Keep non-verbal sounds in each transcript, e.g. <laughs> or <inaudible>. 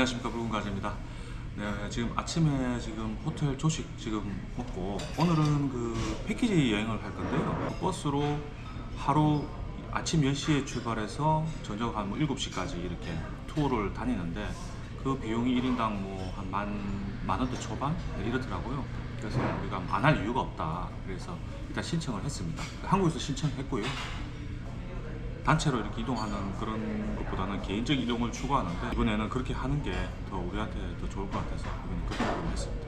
안녕하십니까 붉은가지입니다. 네, 지금 아침에 지금 호텔 조식 지금 먹고 오늘은 그 패키지 여행을 할 건데요. 버스로 하루 아침 10시에 출발해서 저녁 한뭐 7시까지 이렇게 투어를 다니는데 그 비용이 1인당 뭐 한 만, 만 원대 초반 네, 이렇더라고요. 그래서 우리가 안 할 이유가 없다. 그래서 일단 신청을 했습니다. 한국에서 신청했고요. 단체로 이렇게 이동하는 그런 것보다는 개인적 이동을 추구하는데 이번에는 그렇게 하는 게 더 우리한테 더 좋을 것 같아서 이번에 그렇게 하기로 했습니다.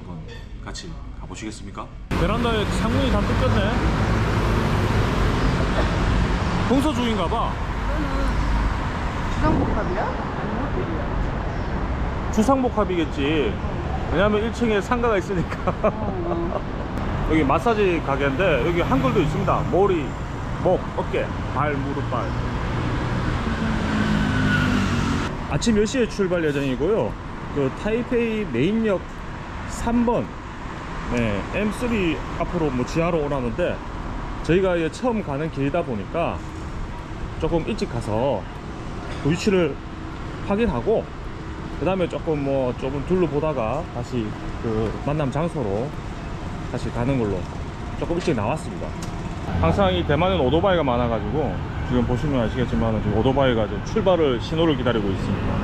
한번 같이 가보시겠습니까? 베란다에 창문이 다 뜯겼네. 공서 중인가 봐. 주상복합이야? 아니 호텔이야? 주상복합이겠지. 왜냐면 1층에 상가가 있으니까. 어, <laughs> 여기 마사지 가게인데 여기 한글도 있습니다. 머리, 목, 어깨, 발, 무릎, 발. 아침 10시에 출발 예정이고요. 그 타이페이 메인역 3번 네, M3 앞으로 뭐 지하로 오라는데 저희가 이제 처음 가는 길이다 보니까 조금 일찍 가서 그 위치를 확인하고 그 다음에 조금 뭐 조금 둘러보다가 다시 그 만남 장소로 다시 가는 걸로 조금 일찍 나왔습니다. 항상 이 대만은 오토바이가 많아가지고 지금 보시면 아시겠지만 지금 오토바이가 지금 출발을 신호를 기다리고 있습니다.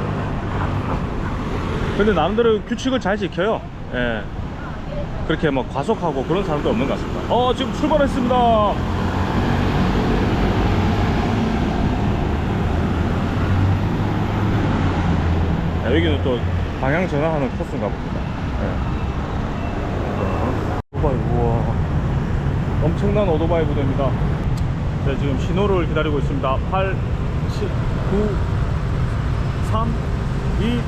근데 나름대로 규칙을 잘 지켜요. 예. 그렇게 뭐 과속하고 그런 사람도 없는 것 같습니다. 어 지금 출발했습니다. 야, 여기는 또 방향 전환하는 코스인가 봅니다. 예. 오토바이 우와 엄청난 오토바이 부대입니다. 네, 지금 신호를 기다리고 있습니다. 8 7 9 3 2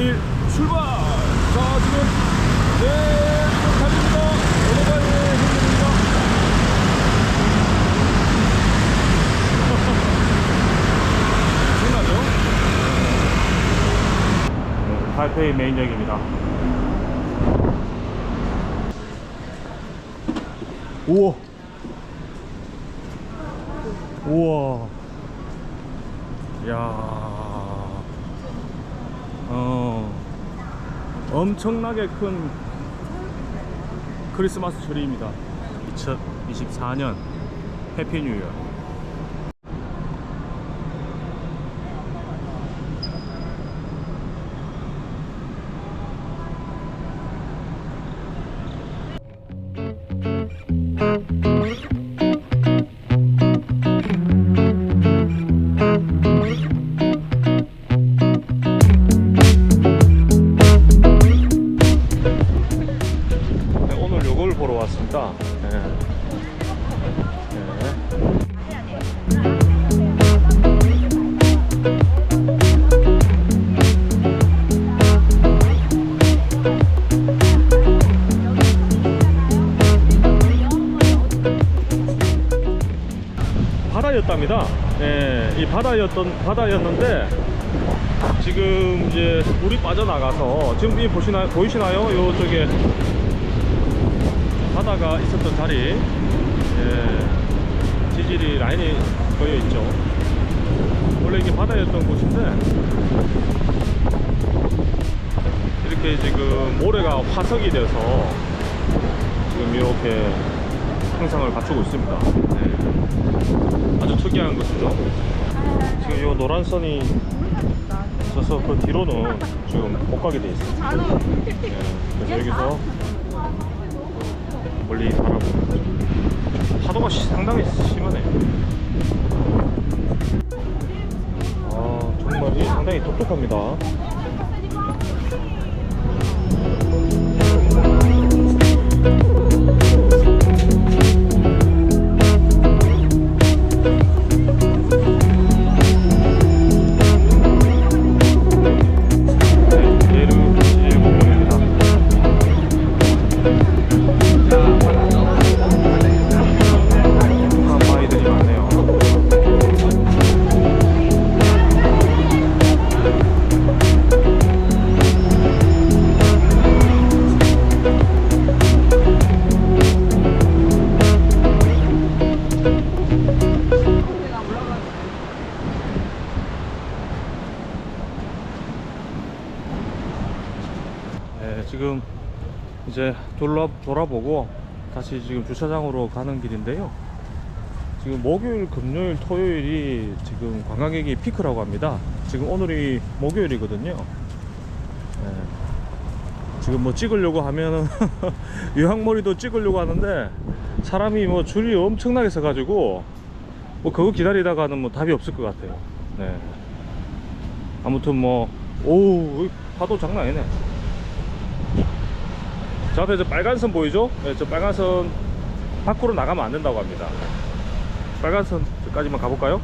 1 출발! 자 지금 네 달립니다. 오토바이 흔들립니다. 신나죠? <laughs> 네, 타이페이 메인역입니다 우와. 우와. 야. 어, 엄청나게 큰 크리스마스 트리입니다. 2024년 해피 뉴 이어 바다였는데 지금 이제 물이 빠져나가서 지금 이 보시나 보이시나요? 요쪽에 바다가 있었던 자리 예, 지질이 라인이 거여 있죠. 원래 이게 바다였던 곳인데 이렇게 지금 모래가 화석이 돼서 지금 이렇게 형상을 갖추고 있습니다. 네. 아주 특이한 것이죠. 지금 이 노란 선이 있어서 그 뒤로는 지금 못 가게 돼 있어요. 네. 그래서 여기서 멀리 바라보는 파도가 시- 상당히 심하네. 아 정말 이 상당히 독특합니다. 다시 지금 주차장으로 가는 길인데요. 지금 목요일, 금요일, 토요일이 지금 관광객이 피크라고 합니다. 지금 오늘이 목요일이거든요. 네. 지금 뭐 찍으려고 하면은 <laughs> 유황머리도 찍으려고 하는데 사람이 뭐 줄이 엄청나게 서 가지고 뭐 그거 기다리다가는 뭐 답이 없을 것 같아요. 네. 아무튼 뭐 오우 파도 장난 아니네. 저 앞에 저 빨간 선 보이죠? 네, 저 빨간 선 밖으로 나가면 안 된다고 합니다. 빨간 선까지만 가볼까요?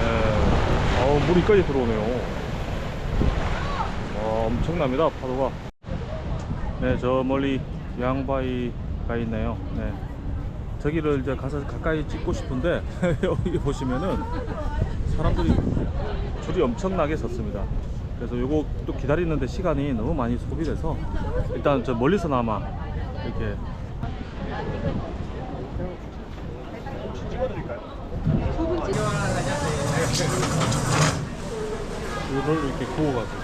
네. 어우, 물이 까지 들어오네요. 와, 엄청납니다, 파도가. 네, 저 멀리 양바위가 있네요. 네. 저기를 이제 가서 가까이 찍고 싶은데 <laughs> 여기 보시면은 사람들이 줄이 엄청나게 섰습니다. 그래서 요거 또 기다리는데 시간이 너무 많이 소비돼서 일단 저 멀리서나마 이렇게 혹시 찍어드릴까요? 이걸 이렇게 구워가지고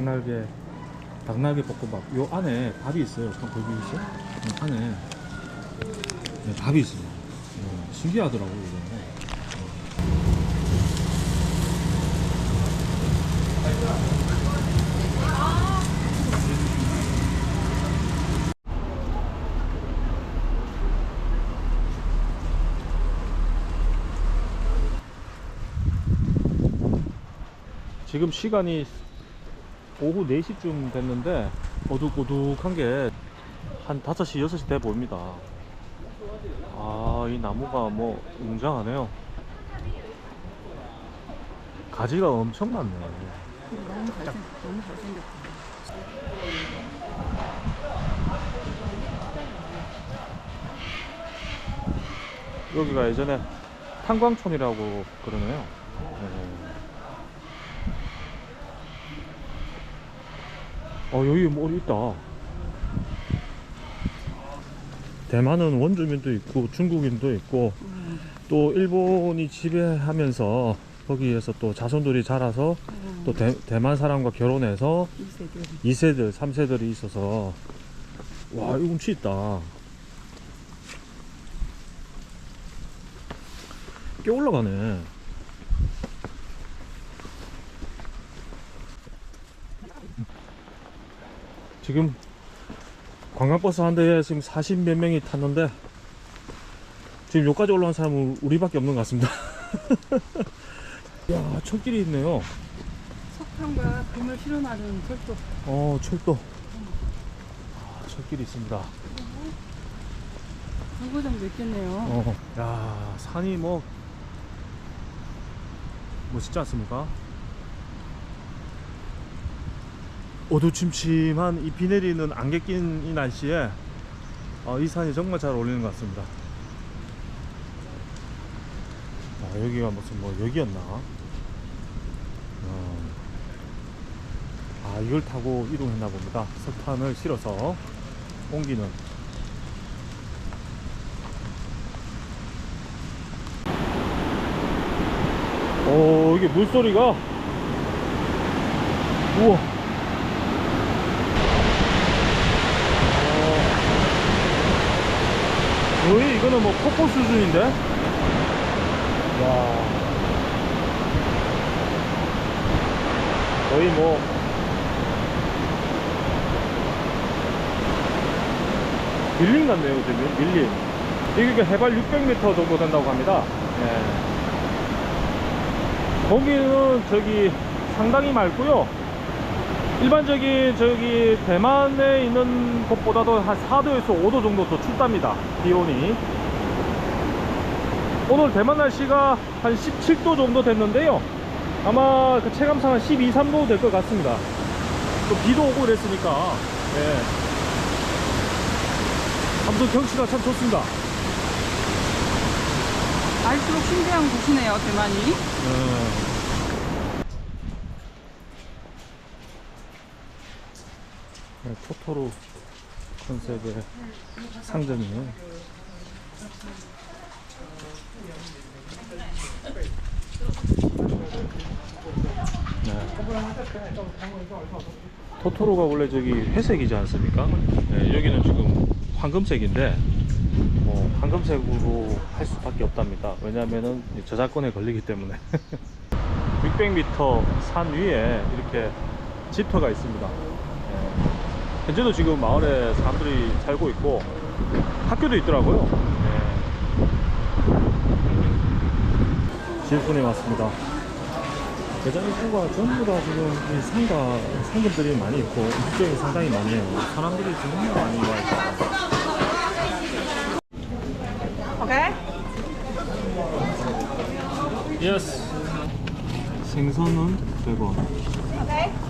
닭날개, 닭날개 볶음밥. 요 안에 밥이 있어요. 한번 보여주시죠. 요 안에 네, 밥이 있어요. 네, 신기하더라고요, 이거. 지금 시간이 오후 4시쯤 됐는데 어둑어둑한 게 한 5시, 6시 돼 보입니다. 아, 이 나무가 뭐 웅장하네요. 가지가 엄청 많네. 너무 잘생 너무 잘생겼다. 여기가 예전에 탄광촌이라고 그러네요. 네. 어, 여기 뭐 있다. 대만은 원주민도 있고 중국인도 있고 또 일본이 지배하면서 거기에서 또 자손들이 자라서 또 대, 대만 사람과 결혼해서 이 세대. 2세들, 3세들이 있어서 와, 이 운치 있다. 꽤 올라가네. 지금 관광버스 한 대에 지금 40 몇 명이 탔는데 지금 여기까지 올라온 사람은 우리밖에 없는 것 같습니다. <laughs> 야, 철길이 있네요. 석탄과 금을 실어나는 철도. 어 철도 아, 철길이 있습니다 정거 정도 있겠네요. 어. 야 산이 뭐 멋있지 않습니까? 어두침침한 이 비 내리는 안개 낀 이 날씨에 어, 이 산이 정말 잘 어울리는 것 같습니다. 아, 여기가 무슨 뭐 여기였나? 어. 아 이걸 타고 이동했나 봅니다. 석탄을 실어서 옮기는. 오 이게 물소리가 우와 거의 이거는 뭐 폭포 수준인데? 와. 거의 뭐. 밀림 같네요 그죠 밀림 이게 그 해발 600m 정도 된다고 합니다. 예. 거기는 저기 상당히 맑고요. 일반적인 저기 대만에 있는 곳보다도 한 4도에서 5도 정도 더 춥답니다. 기온이. 오늘 대만 날씨가 한 17도 정도 됐는데요. 아마 그 체감상 한 12, 3도 될 것 같습니다. 또 비도 오고 그랬으니까. 예. 아무튼 경치가 참 좋습니다. 알수록 신기한 곳이네요, 대만이. 음. 네, 토토로 컨셉의 상점이에요. 네. 토토로가 원래 저기 회색이지 않습니까? 네, 여기는 지금 황금색인데 뭐 황금색으로 할 수밖에 없답니다. 왜냐하면은 저작권에 걸리기 때문에 <laughs> 600m 산 위에 이렇게 집터가 있습니다. 예. 현재도 지금 마을에 사람들이 살고 있고 학교도 있더라고요. 예. 질문에 왔습니다. 대전 입구가 전부 다 지금 이 상가 상점들이 많이 있고 음식점이 상당히 많이 해요. 사람들이 정말 많이 와 있어요. 오케이. 예스. 생선은 100원. Okay.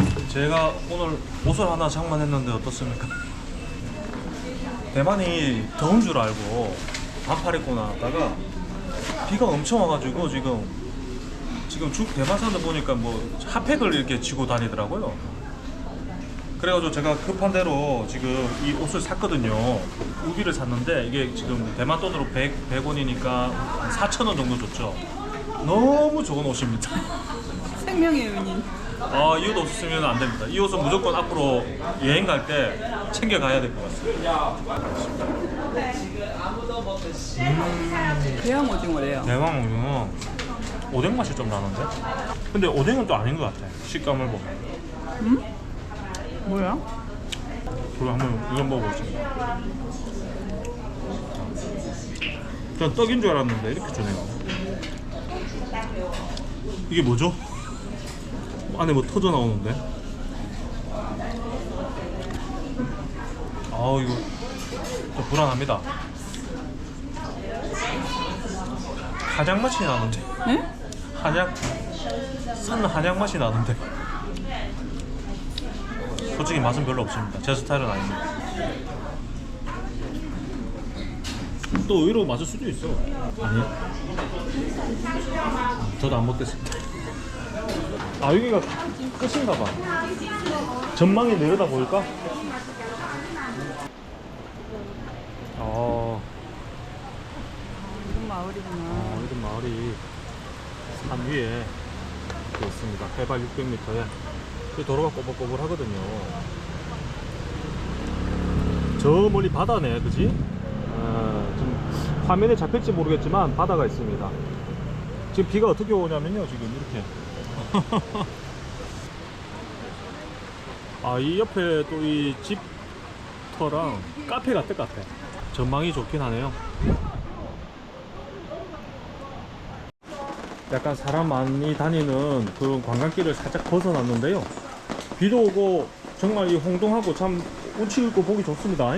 제가 오늘 옷을 하나 장만했는데 어떻습니까? 대만이 더운 줄 알고 반팔 입고 나왔다가 비가 엄청 와가지고 지금 지금 중 대만 사람들 보니까 뭐 핫팩을 이렇게 지고 다니더라고요. 그래가지고 제가 급한 대로 지금 이 옷을 샀거든요. 우비를 샀는데 이게 지금 대만 돈으로 100, 100원이니까 4,000원 정도 줬죠. 너무 좋은 옷입니다. <laughs> 생명의 은인. 아, 이옷 없으면 안 됩니다. 이 옷은 무조건 앞으로 여행 갈 때 챙겨 가야 될 것 같습니다. 대왕 오징어래요. 대왕 오징어 오뎅 맛이 좀 나는데? 근데 오뎅은 또 아닌 것 같아. 식감을 보면. 뭐야? 그럼 한번 이거 먹어보겠습니다. 전 떡인 줄 알았는데 이렇게 주네요. 이게 뭐죠? 안에 뭐 터져 나오는데? 아우 이거 좀 불안합니다. 한약 맛이 나는데? 네? 한약? 산 한약 맛이 나는데? 솔직히 맛은 별로 없습니다. 제 스타일은 아닙니다. 또 의외로 맞을 수도 있어. 아니요. 저도 안 먹겠습니다. 아 여기가 끝인가 봐. 전망이 내려다 보일까? 어, 이런 마을이구나. 어, 이런 마을이 산 위에 있습니다. 해발 600m에 그 도로가 꼬불꼬불 하거든요. 저 멀리 바다네, 그지? 아, 지금 화면에 잡힐지 모르겠지만 바다가 있습니다. 지금 비가 어떻게 오냐면요, 지금 이렇게. <laughs> 아, 이 옆에 또 이 집터랑 카페가 뜻 같아. 전망이 좋긴 하네요. 약간 사람 많이 다니는 그런 관광길을 살짝 벗어났는데요. 비도 오고 정말 이 홍동하고 참 운치 있고 보기 좋습니다.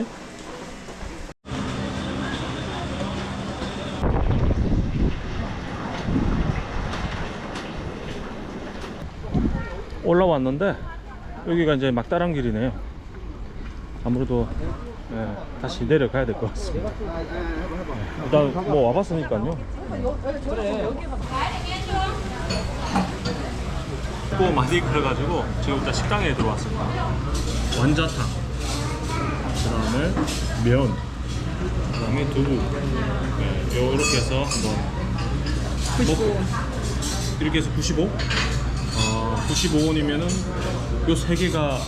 왔는데 여기가 이제 막다른 길이네요. 아무래도 예, 다시 내려가야 될 것 같습니다. 예, 일단 뭐 와봤으니까요. 또 많이 그래가지고 지금 일단 식당에 들어왔습니다. 완자탕, 그 다음에 면, 그 다음에 두부. 네, 요렇게 해서 한번 먹고 이렇게 해서 95? 어, 95원이면은 요 세 개가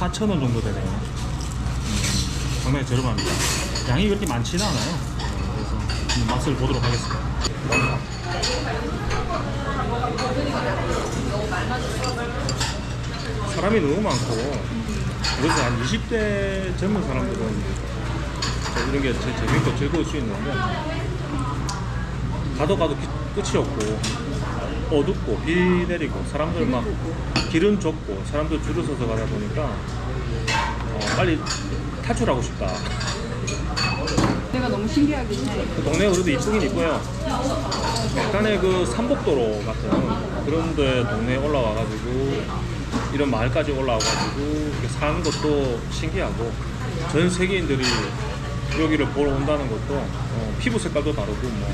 4,000원 정도 되네요. 음, 상당히 저렴합니다. 양이 그렇게 많지는 않아요. 그래서 맛을 보도록 하겠습니다. 사람이 너무 많고 그래서 한 20대 젊은 사람들은 저 이런 게 제- 재밌고 즐거울 수 있는데 가도 가도 기- 끝이 없고 어둡고 비 내리고 사람들 막 길은 좁고 사람들 줄을 서서 가다 보니까 어, 빨리 탈출하고 싶다 내가 너무 신기하긴 해. 그 동네가 그래도 이쁘긴 이뻐요. 약간의 그 삼복도로 같은 그런 데 동네에 올라와가지고 이런 마을까지 올라와가지고 사는 것도 신기하고 전 세계인들이 여기를 보러 온다는 것도 어, 피부 색깔도 다르고 뭐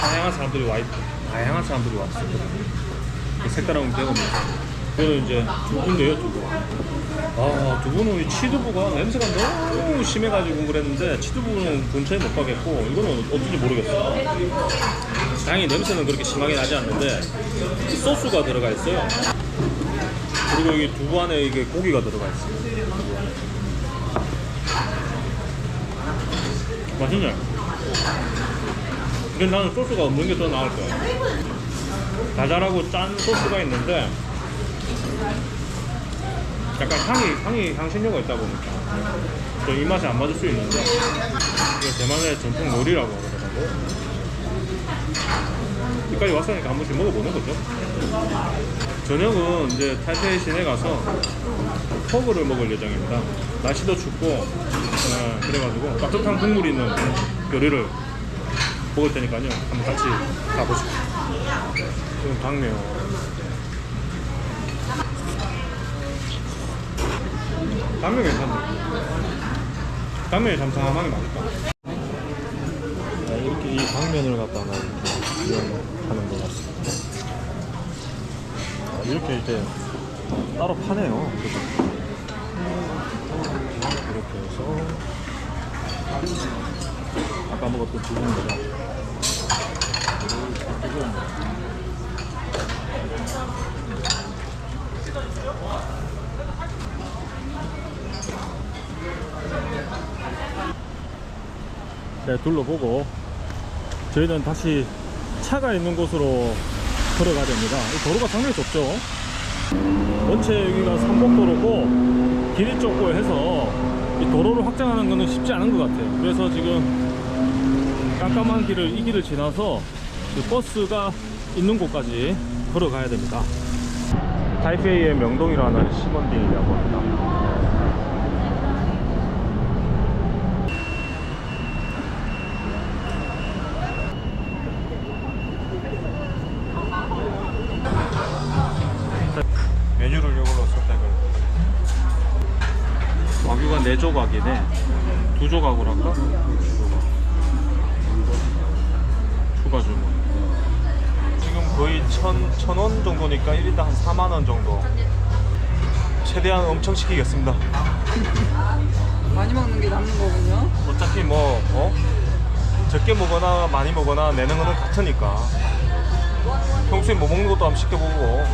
다양한 사람들이 와 있고 다양한 사람들이 왔었거든요. 그 색다른 경험이었어요. 이거는 이제 두부인데요, 두부. 아, 두부는 이 치두부가 냄새가 너무 심해가지고 그랬는데 치두부는 근처에 못 가겠고 이거는 어떤지 모르겠어요. 다행히 냄새는 그렇게 심하게 나지 않는데 이 소스가 들어가 있어요. 그리고 여기 두부 안에 이게 고기가 들어가 있어요. 맛있네. 근데 나는 소스가 없는 게 더 나을 거야. 달달하고 짠 소스가 있는데 약간 향이 향이 향신료가 있다 보니까 또이 맛이 안 맞을 수 있는데 이게 대만의 전통 요리라고 하더라고. 여기까지 왔으니까 한 번씩 먹어보는 거죠. 저녁은 이제 타이페이 시내 가서 허브를 먹을 예정입니다. 날씨도 춥고 어, 그래가지고 따뜻한 국물 있는 요리를 먹을 테니까요. 한번 같이 가보시죠. 지금 당면 당면 괜찮네. 당면이 참 상하게 맛있다. 이렇게 이 당면을 갖다가 이렇게 이용하는 것 같습니다. 아, 이렇게 이제 따로 파네요. 그죠? 이렇게 해서 아까 먹었던 두부입니다. 네, 둘러보고 저희는 다시 차가 있는 곳으로 걸어가야 됩니다. 이 도로가 상당히 좁죠. 원체 여기가 삼복도로고 길이 좁고 해서 이 도로를 확장하는 것은 쉽지 않은 것 같아요. 그래서 지금 깜깜한 길을 이 길을 지나서 그 버스가 있는 곳까지 걸어가야 됩니다. 타이페이의 명동이라는 시먼딩이라고 합니다. 메뉴를 이걸로 선택을 와규가 4조각이네 두 조각으로 할까? 추가 주문 지금 거의 천, 천 원 정도니까 1인당 한 4만 원 정도 최대한 엄청 시키겠습니다 많이 먹는 게 남는 거군요. 어차피 뭐 어? 적게 먹거나 많이 먹거나 내는 거는 같으니까 평소에 뭐 먹는 것도 한번 시켜보고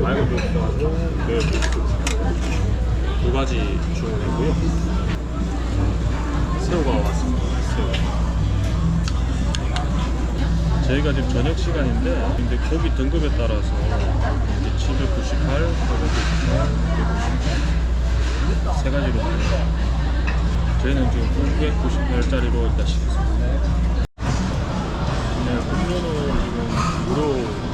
맑은 육수하고 매운 육수 두 가지 주문했고요. 새우가 왔습니다. 저희가 지금 저녁 시간인데 근데 고기 등급에 따라서 이제 798, 898, 198세 가지로. 저희는 지금 998짜리로 일단 시켰습니다. 네, 음료는 지금 무료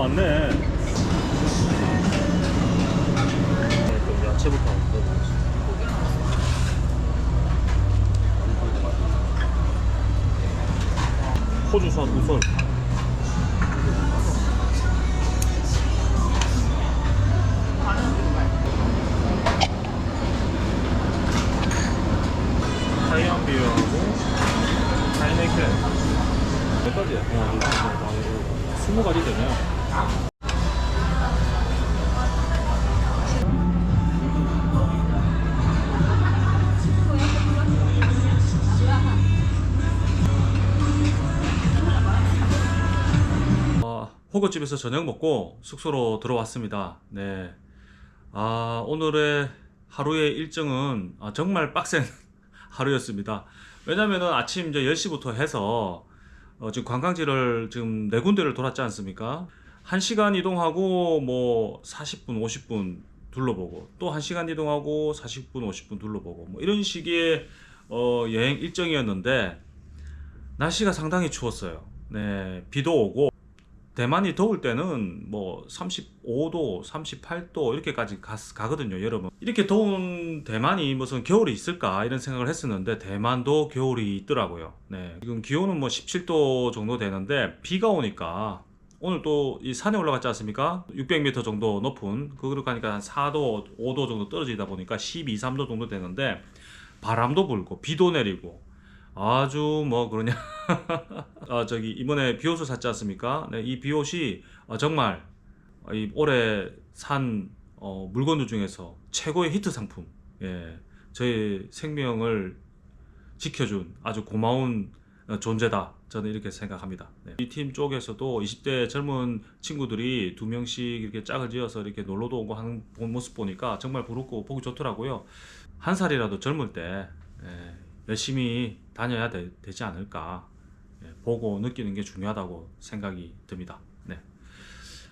많네 호거집에서 저녁 먹고 숙소로 들어왔습니다. 네. 아, 오늘의 하루의 일정은 아, 정말 빡센 <laughs> 하루였습니다. 왜냐면은 아침 이제 10시부터 해서 어, 지금 관광지를 지금 네 군데를 돌았지 않습니까? 1시간 이동하고 뭐 40분, 50분 둘러보고 또 1시간 이동하고 40분, 50분 둘러보고 뭐 이런 식의 어, 여행 일정이었는데 날씨가 상당히 추웠어요. 네, 비도 오고 대만이 더울 때는 뭐 35도, 38도 이렇게까지 가, 가거든요, 여러분. 이렇게 더운 대만이 무슨 겨울이 있을까 이런 생각을 했었는데 대만도 겨울이 있더라고요. 네, 지금 기온은 뭐 17도 정도 되는데 비가 오니까 오늘 또 이 산에 올라갔지 않습니까? 600m 정도 높은 그기로 가니까 한 4도, 5도 정도 떨어지다 보니까 12, 3도 정도 되는데 바람도 불고 비도 내리고 아주 뭐 그러냐 아 <laughs> 저기 이번에 비옷을 샀지 않습니까? 네, 이 비옷이 어, 정말 이 올해 산 어, 물건들 중에서 최고의 히트 상품. 예, 저의 생명을 지켜준 아주 고마운 어, 존재다. 저는 이렇게 생각합니다. 네. 이팀 쪽에서도 20대 젊은 친구들이 두 명씩 이렇게 짝을 지어서 이렇게 놀러도 오고 하는 본 모습 보니까 정말 부럽고 보기 좋더라고요. 한 살이라도 젊을 때 예, 열심히 다녀야 되, 지 않을까 예, 보고 느끼는 게 중요하다고 생각이 듭니다. 네.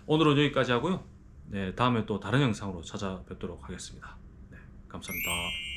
오늘은 여기까지 하고요. 네, 다음에 또 다른 영상으로 찾아뵙도록 하겠습니다. 네, 감사합니다.